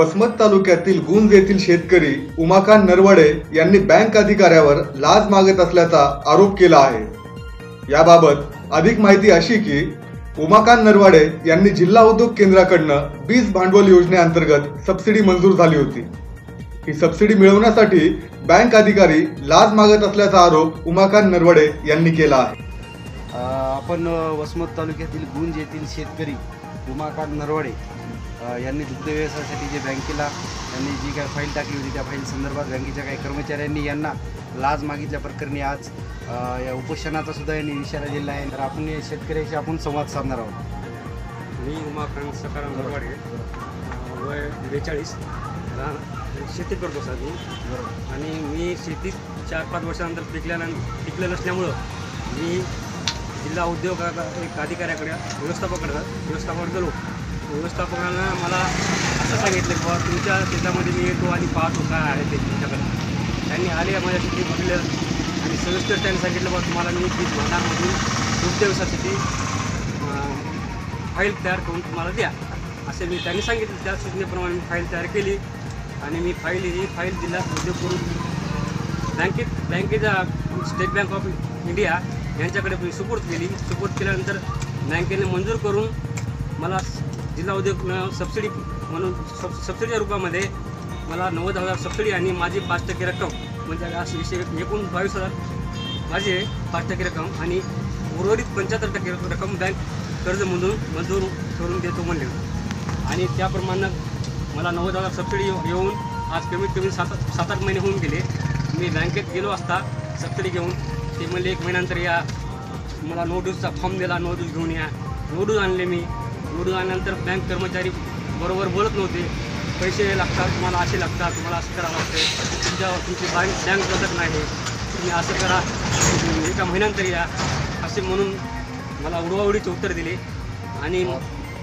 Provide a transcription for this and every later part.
वसमत तालुक्यातील गुंज येथील शेतकरी उमाकांत नरवडे यांनी बँक अधिकाऱ्यावर लाच मागत असल्याचा आरोप केला आहे. याबाबत अधिक माहिती अशी की उमाकांत नरवाडे यांनी जिल्हा उद्योग केंद्राकडनं बीज भांडवल योजनेअंतर्गत सबसिडी मंजूर झाली होती. ही सबसिडी मिळवण्यासाठी बँक अधिकारी लाच मागत असल्याचा आरोप उमाकांत नरवडे यांनी केला आहे. आपण वसमत तालुक्यातील गुंज येथील शेतकरी उमाकांत नरवडे यांनी दुग्ध व्यवसायासाठी जे बँकेला यांनी जी काय फाईल टाकली होती त्या फाईल संदर्भात बँकेच्या काही कर्मचाऱ्यांनी यांना लाच मागितल्या प्रकरणी आज या उपोषणाचा सुद्धा यांनी इशारा दिला आहे. तर आपण या शेतकऱ्याशी आपण संवाद साधणार आहोत. मी उमाकांत सकाराम नरवाडे अं, वय बेचाळीस शेती करतो सर मी. आणि मी शेतीत चार पाच वर्षानंतर पिकल्यानंतर पिकलं नसल्यामुळं मी जिल्हा उद्योग एक अधिकाऱ्याकडे व्यवस्थापकाकडे व्यवस्थापक गेलो. व्यवस्थापकानं मला असं सांगितलं की बाबा तुमच्या शेतामध्ये मी येतो आणि पाहतो काय आहे ते तुमच्याकडे. त्यांनी आले माझ्या शेती बघलं आणि सविस्तर त्यांनी सांगितलं बाबा तुम्हाला मी पीक भांडारमधून दुग्ध व्यवसायासाठी फाईल तयार करून तुम्हाला द्या. असे मी त्यांनी सांगितलं. त्या सूचनेप्रमाणे मी फाईल तयार केली आणि मी फाईल ही फाईल जिल्हा उद्योग करून बँकेत बँकेच्या स्टेट बँक ऑफ इंडिया यांच्याकडे मी सुपूर्द केली. सुपूर्द केल्यानंतर बँकेने मंजूर करून मला जिल्हा उद्योग सबसिडी म्हणून सब सबसिडीच्या रूपामध्ये मला नव्वद हजार सबसिडी आणि माझी पाच टक्के रक्कम म्हणजे अशी एकूण बावीस हजार माझी पाच टक्के रक्कम आणि उर्वरित पंच्याहत्तर टक्के रक्कम बँक कर्जमधून मंजूर करून देतो म्हणले. आणि त्याप्रमाणे मला नव्वद हजार सबसिडी येऊ- येऊन आज कमीत कमी सात सात आठ महिने होऊन गेले. मी बँकेत गेलो असता सबसिडी घेऊन ते म्हणले एक महिन्यानंतर या मला नोटीसचा फॉर्म दिला नोटीस घेऊन या. नोटीस आणले मी. नोटीस आणल्यानंतर बँक कर्मचारी बरोबर बोलत नव्हते. पैसे लागतात तुम्हाला असे लागतात तुम्हाला असं करावं लागते तुमच्या तुमची बँक बँक बसत नाही. तुम्ही असं करा. एका महिन्यानंतर या. असे म्हणून मला उडवाउडीचे उत्तर दिले. आणि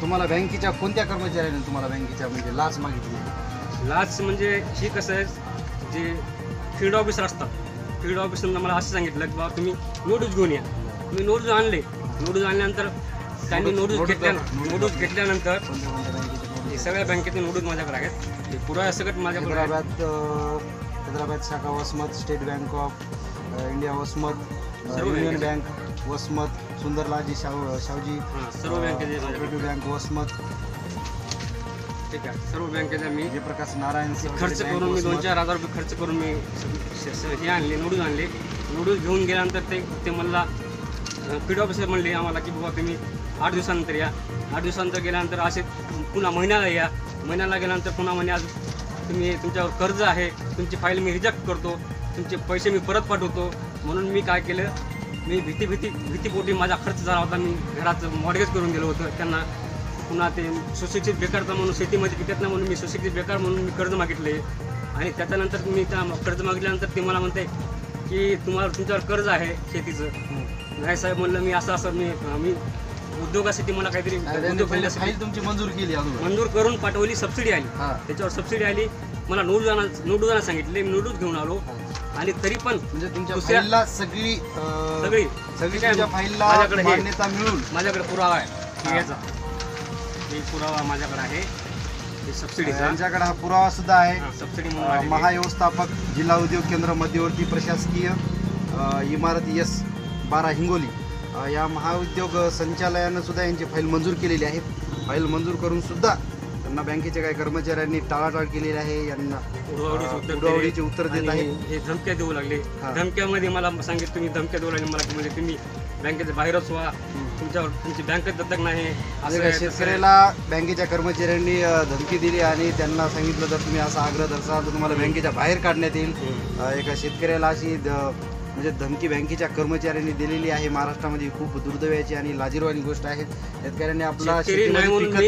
तुम्हाला बँकेच्या कोणत्या कर्मचाऱ्याने तुम्हाला बँकेच्या म्हणजे लाच मागितली? लाच म्हणजे ही कसं आहे जे फील्ड ऑफिसर असतात. फील्ड ऑफिसरनं मला असं सांगितलं की बाबा तुम्ही नोटीस घेऊन या. मी नोटीस आणले. नोटीस आणल्यानंतर त्यांनी नोटीस नोटीस- घेतल्या नोटीस घेतल्यानंतर हे सगळ्या बँकेचे नोटीस माझ्याकडे आहेत ते पुरा सकट माझ्याकडे. हैदराबाद हैदराबाद शाखा Vasmat state bank of India Vasmat union बँकेचे. बँक वसमत सुंदरलाजी शाहू शाहूजी हां सर्व बँकेचे कोऑपरेटिव्ह बँक वसमत ठीक आहे सर्व बँकेच्या मी जयप्रकाश नारायण खर्च करून मी दोन. चार हजार रुपये खर्च करून मी हे आणले नोडूस आणले नोडूस घेऊन गेल्यानंतर ते ते मला फीड ऑफिसर म्हणले आम्हाला की बाबा तुम्ही आठ दिवसानंतर या. आठ दिवसानंतर गेल्यानंतर असे पुन्हा महिन्याला या. महिन्याला गेल्यानंतर पुन्हा म्हणे आज तुम्ही तुमच्यावर कर्ज आहे. तुमची फाईल मी रिजेक्ट करतो. तुमचे पैसे मी परत पाठवतो. म्हणून मी काय केलं? मी भीती भीती भीतीपोटी माझा खर्च झाला होता. मी घराचं मॉडगेज करून गेलो होतं. त्यांना पुन्हा ते सुशिक्षित बेकारचा म्हणून शेतीमध्ये पिकत नाही म्हणून मी सुशिक्षित बेकार म्हणून मी कर्ज मागितले. आणि त्याच्यानंतर मी त्या कर्ज मागितल्यानंतर ते मला म्हणते की तुम्हाला तुमच्यावर कर्ज आहे शेतीचं. नाही साहेब म्हणलं मी असं असं मी मी उद्योगासाठी मला काहीतरी उद्योग फाईल तुमची मंजूर केली अगोदर. मंजूर करून पाठवली सबसिडी आली. हा. त्याच्यावर सबसिडी आली. मला नोटीस आणा नोटीस आणा सांगितले मी नोटीस घेऊन आलो. आणि तरी पण म्हणजे तुमच्या दुसऱ्या- फाईलला सगळी अ, सगळी. सगळी काय, तुमच्या फाईलला माझ्याकडे हे- मान्यता मिळून. माझ्याकडे पुरावा आहे. याचा. हे पुरावा माझ्याकडे आहे. हे सबसिडीचा यांच्याकडे हा पुरावा सुद्धा आहे. हा, सबसिडी म्हणून अ, आलेली. महाव्यवस्थापक जिल्हा उद्योग केंद्र मध्यवर्ती प्रशासकीय अ, इमारत यस बारा हिंगोली. या महाउद्योग संचालयानं सुद्धा यांची फाईल मंजूर केलेली आहे. फाईल मंजूर करून सुद्धा त्यांना बँकेच्या काही कर्मचाऱ्यांनी टाळाटाळ केलेली आहे. यांना उडवाउडीचे अ, उत्तर देत आहे हे धमक्या देऊ लागले. धमक्यामध्ये मला सांगितलं तुम्ही धमक्या देऊ लागले. मला म्हणजे तुम्ही बँकेच्या बाहेरच व्हा. तुमच्यावर तुमची बँकेत दत्तक नाही. असं म्हणजे आहे. शेतकऱ्याला बँकेच्या कर्मचाऱ्यांनी धमकी दिली आणि त्यांना सांगितलं जर तुम्ही असा आग्रह धरसाल तर तुम्हाला बँकेच्या बाहेर काढण्यात येईल. एका शेतकऱ्याला अशी म्हणजे धमकी बँकेच्या कर्मचाऱ्यांनी दिलेली आहे. महाराष्ट्रामध्ये खूप दुर्दैवाची आणि लाजीरवाणी गोष्ट आहे. शेतकऱ्यांनी आपला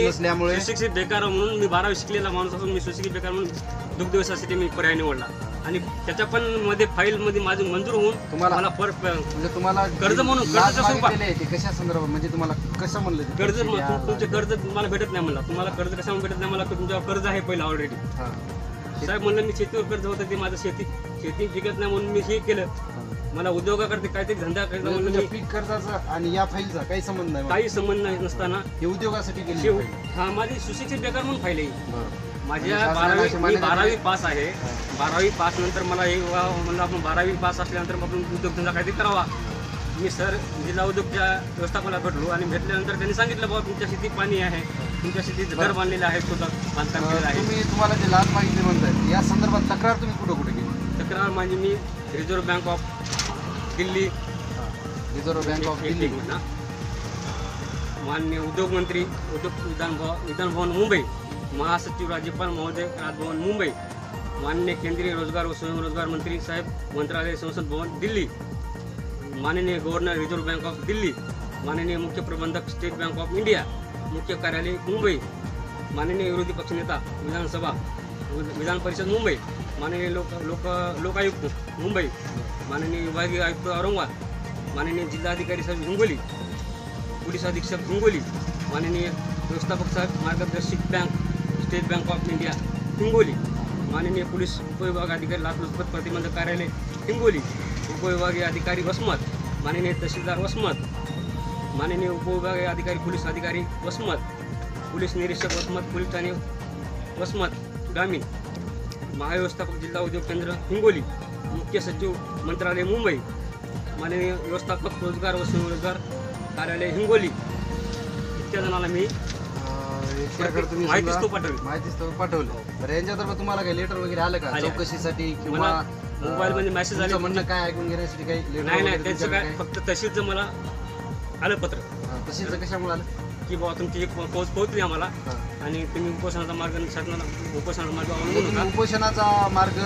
नसल्यामुळे सुशिक्षित बेकार म्हणून मी बारावी शिकलेला माणूस असून मी सुशिक्षित बेकार म्हणून दुग्ध व्यवसायासाठी मी पर्याय निवडला. आणि त्याच्या पण मध्ये फाईल मध्ये माझं मंजूर होऊन तुम्हाला- मला पर म्हणजे तुम्हाला कर्ज म्हणून, कर्जाच्या स्वरूपात. कशा संदर्भात? म्हणजे तुम्हाला कसं म्हणलं? कर्ज तुमचे कर्ज तुम्हाला भेटत नाही मला तुम्हाला कर्ज कशामुळे भेटत नाही मला की तुमच्यावर कर्ज आहे पहिला ऑलरेडी. साहेब म्हणलं मी शेतीवर कर्ज होतं ते माझं शेती शेती पिकत नाही म्हणून मी हे केलं. मला उद्योगाकडे काहीतरी धंदा करायचा म्हणजे म्हणलं तुमच्या मी पीक कर्जाचा आणि या फाईलचा काही संबंध नाही काही संबंध नाही नसताना. हे उद्योगासाठी केली शेव हा माझी सुशिक्षित बेकार म्हणून फाईल आहे. माझ्या म्हणजे शासनाने बारावी अशी मी मान्यता बारावी दिली? पास आहे. बारावी पास नंतर मला हे वा- म्हणलं आपण बारावी पास असल्यानंतर मग आपण उद्योगधंदा काहीतरी करावा. मी सर जिल्हा उद्योगच्या व्यवस्थापनाला भेटलो आणि भेटल्यानंतर त्यांनी सांगितलं बाबा तुमच्या शेतीत पाणी आहे. तुमच्या शेतीत घर बांधलेलं आहे स्वतः बांधकाम केलेलं आहे. तुम्ही तुम्हाला जे लाच मागितली म्हणताय या संदर्भात तक्रार तुम्ही कुठं कुठे केली? तक्रार माझी मी reserve bank of Delhi. Reserve bank of Delhi. माननीय उद्योगमंत्री उद्योग विधान भवन विधान भवन मुंबई महासचिव राज्यपाल महोदय राजभवन मुंबई माननीय केंद्रीय रोजगार व स्वयंरोजगार मंत्री साहेब मंत्रालय संसद भवन दिल्ली माननीय governor reserve bank of Delhi माननीय मुख्य प्रबंधक स्टेट बँक ऑफ इंडिया मुख्य कार्यालय मुंबई माननीय विरोधी पक्षनेता विधानसभा वि- विधान परिषद मुंबई माननीय लोक लोक लोकायुक्त मुंबई माननीय विभागीय आयुक्त औरंगाबाद माननीय जिल्हाधिकारी साहेब हिंगोली पोलीस अधीक्षक हिंगोली माननीय व्यवस्थापक साहेब मार्गदर्शक bank state bank of India Hingoli माननीय पोलीस उपविभाग अधिकारी लाचलुचपत प्रतिबंधक कार्यालय हिंगोली उपविभागीय अधिकारी वसमत माननीय तहसीलदार वसमत माननीय उपविभागीय अधिकारी पोलीस अधिकारी वसमत पोलीस निरीक्षक वसमत पोलीस ठाणे वसमत ग्रामीण महाव्यवस्थापक जिल्हा उद्योग केंद्र हिंगोली मुख्य सचिव मंत्रालय मुंबई माननीय व्यवस्थापक रोजगार व स्वयंरोजगार कार्यालय हिंगोली इतक्या जणांना मी माहितीच तो पाठवली. माहितीच तो पाठवलं बरं यांच्यातर्फे तुम्हाला काही लेटर वगैरे आलं का आले. चौकशीसाठी किंवा मला मोबाईलमध्ये message आले. तुमचं म्हणणं काय ऐकून घेण्यासाठी काही letter नाही नाही वगैरे त्यांचं तुमच्याकडे काय फक्त तशीच मला आलं पत्र हा, तशीच कशामुळे आलं की बाबा तुमची एक पोहोच पोहोचली आम्हाला. आणि तुम्ही उपोषणाचा मार्ग शासनाला उपोषणाचा मार्ग अवलंबून उपोषणाचा मार्ग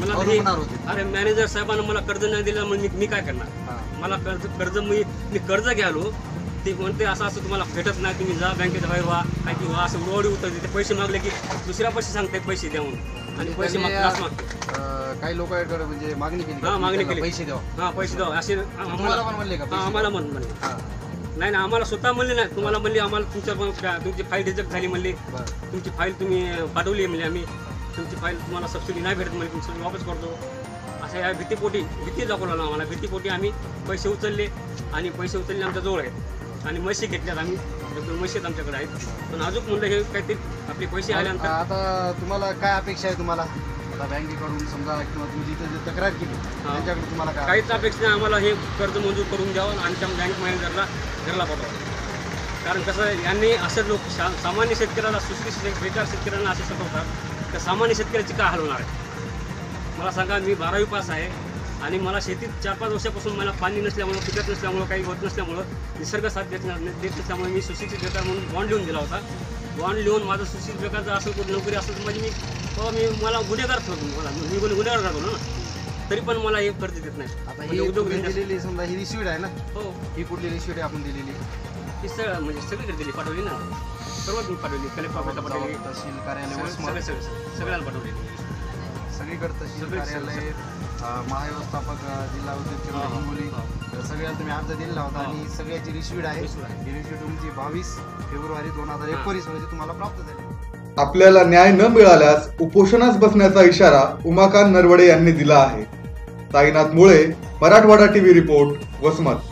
मला अवलंबणार होते. अरे मॅनेजर साहेबांना मला कर्ज नाही दिलं मग मी मी काय करणार. मला कर्ज कर्ज मी मी कर्ज घ्यालो. ते म्हणते असं असं तुम्हाला भेटत नाही तुम्ही जा बँकेत व्हाय व्हा काय की व्हा असं उडवडी उतरते. ते पैसे मागले की दुसऱ्या पैसे सांगते पैसे द्या म्हणून आणि पैसे त्यांनी, माग मागते. अं, काही लोकांकडे म्हणजे मागणी केली हा? मागणी केली. पैसे द्यावा. हां पैसे द्या असे तुम्हाला आम्हाला पण म्हणले का पैसे? आम्हाला? म्हण म्हणले. हा, नाही ना आम्हाला स्वतः म्हणले नाही. तुम्हाला म्हणले आम्हाला तुमच्या तुमची फाईल रिजेक्ट झाली म्हणली. तुमची फाईल तुम्ही पाठवली आहे म्हणजे आम्ही. तुमची फाईल तुम्हाला सबसिडी नाही भेटत म्हणजे तुमचं वापस करतो. असं या भीतीपोटी भीती दाखवलं आम्हाला. भीतीपोटी आम्ही पैसे उचलले आणि पैसे उचलले आमच्या जवळ आहेत. आणि म्हशी घेतल्यात आम्ही. एक दोन म्हशी आहेत आमच्याकडे आहेत. पण अजून म्हणलं हे काहीतरी आपले पैसे आल्यानंतर आता तुम्हाला काय अपेक्षा आहे तुम्हाला? आता बँकेकडून समजा किंवा तुम्ही जिथे जे तक्रार केली त्यांच्याकडे तुम्हाला काय काहीच अपेक्षा नाही. आम्हाला हे कर्ज मंजूर करून द्यावं आणि त्या बँक मॅनेजरला घरला पाठवावं. कारण कसं यांनी असं लोक शा- सामान्य शेतकऱ्याला सुशिक्षित बेकार शेतकऱ्यांना असे शिकवतात तर सामान्य शेतकऱ्याची काय हाल होणार आहे? मला सांगा मी बारावी पास आहे आणि मला शेतीत चार पाच वर्षापासून मला पाणी नसल्यामुळं पिकत नसल्यामुळं काही होत नसल्यामुळं निसर्ग साथ देत देत नसल्यामुळे मी सुशिक्षित बेकार म्हणून बॉन्ड लिहून दिला होता. बॉन्ड लिहून माझं बेकार जर असेल कुठं नोकरी असेल तर म्हणजे मी बाबा मी मला गुन्हेगार ठरतो मला मी गुन्हे गुन्हेगार ठरतो ना. तरी पण मला हे कर्ज देत नाही. आता म्हणजे ही उद्योग तुम्ही दिलेली समजा ही रिसिव्ड आहे ना? हो. ही कुठली रिसिव्ड आहे आपण दिलेली? ती सगळं म्हणजे सगळीकडे दिली पाठवली ना. सर्वात मी पाठवली कलेक्टर ऑफिसला पाठवली. तहसील कार्यालय सगळे वसमत सगळे सगळे सगळ्याला पाठवली. सगळीकडे तहसील कार्यालय महाव्यवस्थापक जिल्हा उद्योग केंद्र हिंगोली. तर सगळ्याला तुम्ही अर्ज दिलेला होता हा. आणि सगळ्याची रिसिव्ड आहे. ही तुमची बावीस फेब्रुवारी दोन हजार. एकोणीसमध्ये तुम्हाला प्राप्त झाली आपल्याला न्याय न मिळाल्यास उपोषणास बसण्याचा इशारा उमाकांत नरवडे यांनी दिला आहे साईनाथ मुळे मराठवाडा टीव्ही रिपोर्ट वसमत